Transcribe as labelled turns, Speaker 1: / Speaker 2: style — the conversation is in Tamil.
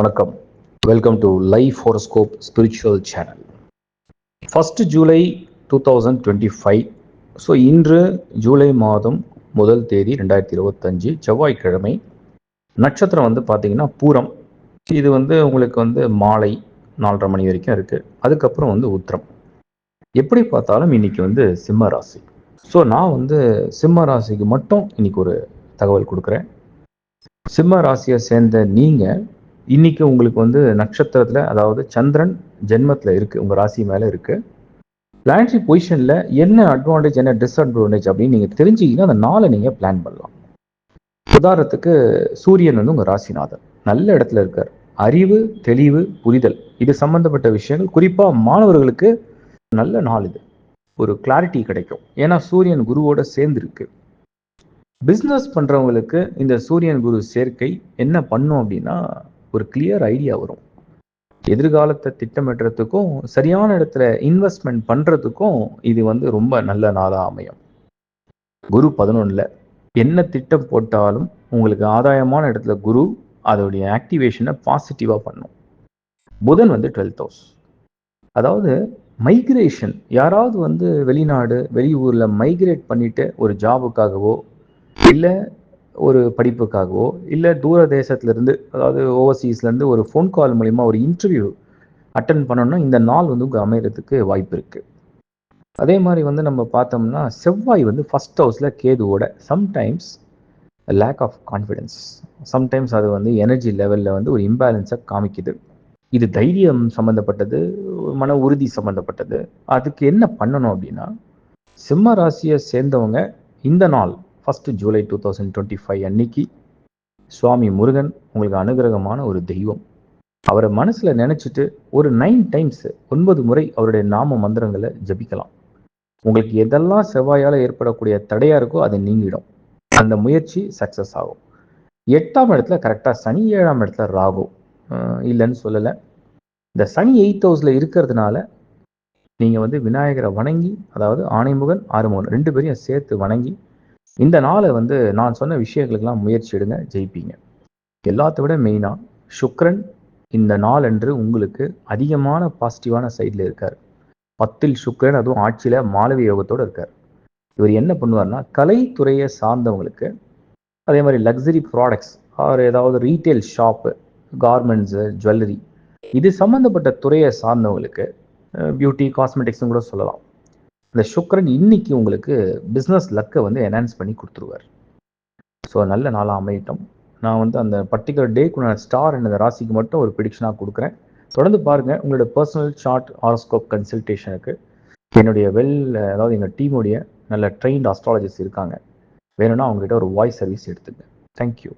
Speaker 1: வணக்கம். Welcome to life horoscope spiritual channel first July two thousand twenty five so இன்று ஜூலை மாதம் முதல் தேதி ரெண்டாயிரத்தி இருபத்தஞ்சு செவ்வாய்க்கிழமை. நட்சத்திரம் வந்து பார்த்தீங்கன்னா பூரம். இது வந்து உங்களுக்கு வந்து மாலை நாலரை மணி வரைக்கும் இருக்குது அதுக்கப்புறம் வந்து உத்திரம். எப்படி பார்த்தாலும் இன்னைக்கு வந்து சிம்ம ராசி. ஸோ நான் வந்து சிம்ம ராசிக்கு மட்டும் இன்னைக்கு ஒரு தகவல் கொடுக்குறேன். சிம்ம ராசியை சேர்ந்த நீங்கள் இன்னைக்கு உங்களுக்கு வந்து நட்சத்திரத்தில் அதாவது சந்திரன் ஜென்மத்தில் இருக்குது உங்கள் ராசி மேலே இருக்குது பிளானட்ரி பொசிஷனில் என்ன அட்வான்டேஜ் என்ன டிஸ்அட்வான்டேஜ் அப்படின்னு நீங்கள் தெரிஞ்சுக்கிங்கன்னா அந்த நாளை நீங்கள் பிளான் பண்ணலாம். உதாரணத்துக்கு சூரியன் வந்து உங்கள் ராசிநாதன். நல்ல இடத்துல இருக்கார். அறிவு தெளிவு புரிதல். இது சம்பந்தப்பட்ட விஷயங்கள். குறிப்பாக மாணவர்களுக்கு நல்ல நாள் இது. ஒரு கிளாரிட்டி கிடைக்கும். ஏன்னா சூரியன் குருவோட சேர்ந்துருக்கு. பிஸ்னஸ் பண்ணுறவங்களுக்கு இந்த சூரியன் குரு சேர்க்கை என்ன பண்ணும் அப்படின்னா ஒரு கிளியர் ஐடியா வரும். எதிர்காலத்தை திட்டமிடுறதுக்கும் சரியான இடத்துல இன்வெஸ்ட்மெண்ட் பண்ணுறதுக்கும் இது வந்து ரொம்ப நல்ல நாளாக அமையும். குரு பதினொன்றில் என்ன திட்டம் போட்டாலும் உங்களுக்கு ஆதாயமான இடத்துல குரு அதோடைய ஆக்டிவேஷனை பாசிட்டிவாக பண்ணும். புதன் வந்து டுவெல்த் ஹவுஸ் அதாவது மைக்ரேஷன் யாராவது வந்து வெளிநாடு வெளியூரில் மைக்ரேட் பண்ணிட்டு ஒரு ஜாபுக்காகவோ இல்லை ஒரு படிப்புக்காகவோ இல்லை தூர தேசத்துலேருந்து அதாவது ஓவர்சீஸ்லேருந்து ஒரு ஃபோன் கால் மூலிமா ஒரு இன்டர்வியூ அட்டன் பண்ணோம்னா இந்த நாள் வந்து உங்கள் அமையறதுக்கு வாய்ப்பு இருக்குது அதே மாதிரி வந்து நம்ம பார்த்தோம்னா செவ்வாய் வந்து ஃபஸ்ட் ஹவுஸில் கேதுவோட sometimes lack of confidence sometimes அது வந்து எனர்ஜி லெவலில் வந்து ஒரு இம்பேலன்ஸை காமிக்குது. இது தைரியம் சம்மந்தப்பட்டது மன உறுதி சம்மந்தப்பட்டது அதுக்கு என்ன பண்ணணும் அப்படின்னா சிம்ம ராசியை சேர்ந்தவங்க இந்த நாள் first July two thousand twenty five அன்னைக்கு சுவாமி முருகன் உங்களுக்கு அனுகிரகமான ஒரு தெய்வம். அவரை மனசில் நினச்சிட்டு ஒரு நைன் டைம்ஸ் ஒன்பது முறை அவருடைய நாம மந்திரங்களை ஜபிக்கலாம். உங்களுக்கு எதெல்லாம் செவ்வாயால் ஏற்படக்கூடிய தடையாக இருக்கோ அது நீங்கிடும். அந்த முயற்சி சக்ஸஸ் ஆகும். எட்டாம் இடத்துல கரெக்டாக சனி ஏழாம் இடத்துல ராகு. இல்லைன்னு சொல்லலை. இந்த சனி எயித் ஹவுஸில் இருக்கிறதுனால நீங்கள் வந்து விநாயகரை வணங்கி அதாவது ஆணைமுகன் ஆறுமுகன் ரெண்டு பேரையும் சேர்த்து வணங்கி இந்த நாளை வந்து நான் சொன்ன விஷயங்களுக்கெல்லாம் முயற்சி எடுங்க ஜெயிப்பீங்க. எல்லாத்த விட மெயினாக சுக்ரன் இந்த நாள் உங்களுக்கு அதிகமான பாசிட்டிவான சைடில் இருக்கார். பத்தில் சுக்ரன் அதுவும் ஆட்சியில் மாலவி யோகத்தோடு இருக்கார். இவர் என்ன பண்ணுவார்னா கலைத்துறையை சார்ந்தவங்களுக்கு அதே மாதிரி லக்ஸரி ப்ராடக்ட்ஸ் ஆர் ஏதாவது ரீட்டைல் ஷாப்பு கார்மெண்ட்ஸு ஜுவல்லரி இது சம்மந்தப்பட்ட துறையை சார்ந்தவங்களுக்கு பியூட்டி காஸ்மெட்டிக்ஸ்னு கூட சொல்லலாம். இந்த சுக்கரன் இன்னைக்கு உங்களுக்கு பிஸ்னஸ் லக்கை வந்து என்ஹான்ஸ் பண்ணி கொடுத்துருவார். ஸோ நல்ல நாளாக அமையட்டும். நான் வந்து அந்த பர்டிகுலர் டேக்குள்ள ஸ்டார் என்ன ராசிக்கு மட்டும் ஒரு ப்ரிடிக்ஷனாக கொடுக்குறேன். தொடர்ந்து பாருங்கள் உங்களோட பர்சனல் ஷார்ட் ஹாரோஸ்கோப் கன்சல்டேஷனுக்கு என்னுடைய வெல் அதாவது எங்கள் டீமுடைய நல்ல ட்ரெயின்ட் அஸ்ட்ராலஜிஸ்ட் இருக்காங்க. வேணும்னா அவங்ககிட்ட ஒரு வாய்ஸ் சர்வீஸ் எடுத்துங்க. தேங்க்யூ